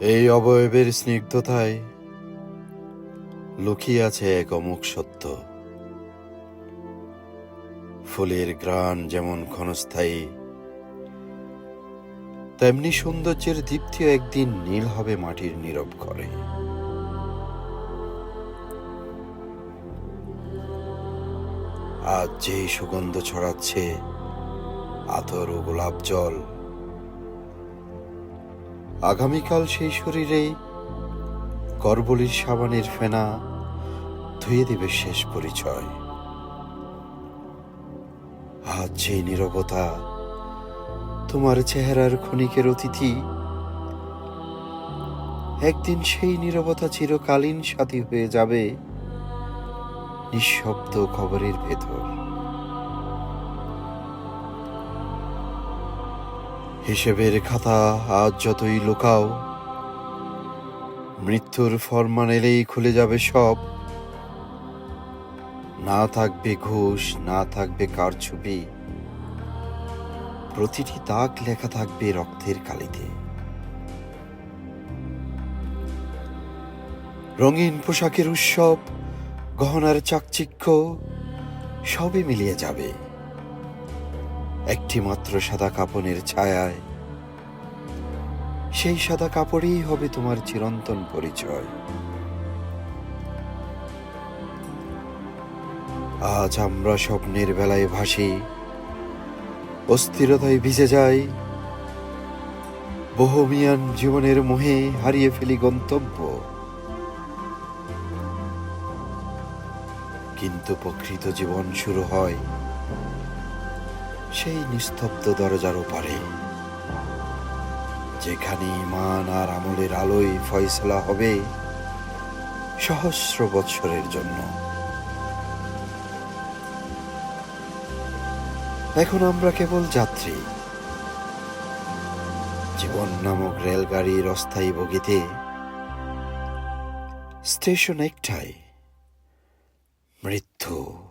এই অবয়বের স্নিগ্ধতায় লুকিয়ে আছে এক অমুক সত্য। ফুলের গ্রাণ যেমন ক্ষণস্থায়ী, তেমনি সৌন্দর্যের দীপ্তিও একদিন নীল হবে মাটির নীরব করে আজ যেই সুগন্ধ ছড়াচ্ছে, আতর ও গোলাপ জল আগামীকাল সেই শরীরে করবলির সাবানের ফেনা ধুয়ে দেবে শেষ পরিচয়। আজ সেই নীরবতা তোমার চেহারার ক্ষণিকের অতিথি। একদিন সেই নীরবতা চিরকালীন সাথী হয়ে যাবে নিঃশব্দ খবরের ভেতর। হিসেবের খাতা আজ যতই লুকাও, মৃত্যুর ফরমান এলেই খুলে যাবে সব। না থাকবে ঘুষ, না থাকবে কার ছবি প্রতিটি দাগ লেখা থাকবে রক্তের কালিতে। রঙিন পোশাকের উৎসব, গহনার চাকচিক্য, সবই মিলিয়ে যাবে। একটি মাত্র সাদা কাপনের ছায়ায়। সেই সাদা কাপড়েই হবে তোমার চিরন্তন পরিচয়। আজ আমরা স্বপ্নের বেলায় ভাসি, অস্থিরতায় ভিজে যাই। বহমিয়ান জীবনের মোহে হারিয়ে ফেলি গন্তব্য। কিন্তু প্রকৃত জীবন শুরু হয় সেই নিস্তব্ধ দরজার ওপারে, যেখানে ইমান আর আমলের আলোয় ফয়সলা হবে সহস্র বৎসরের জন্য। এখন আমরা কেবল যাত্রী। জীবন নামক রেলগাড়ির অস্থায়ী বগিতে, স্টেশন একটাই মৃত্যু।